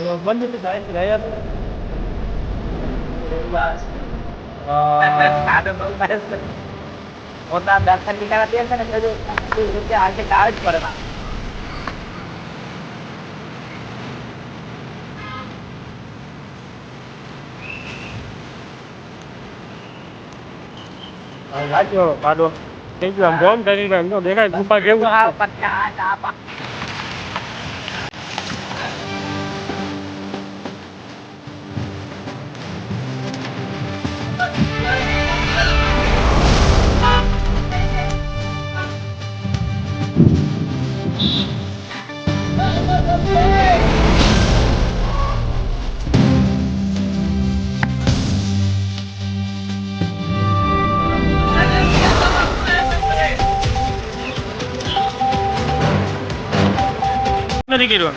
બંધ થાય રહ્યા પોતા દર્શન છે ને બધું આજે કાળ જ પડે સાચો પાડો થઈ ગયો આમ બોમ કરીને એમ તો દેખાય ગુફા જેવું નહીં કર્યો.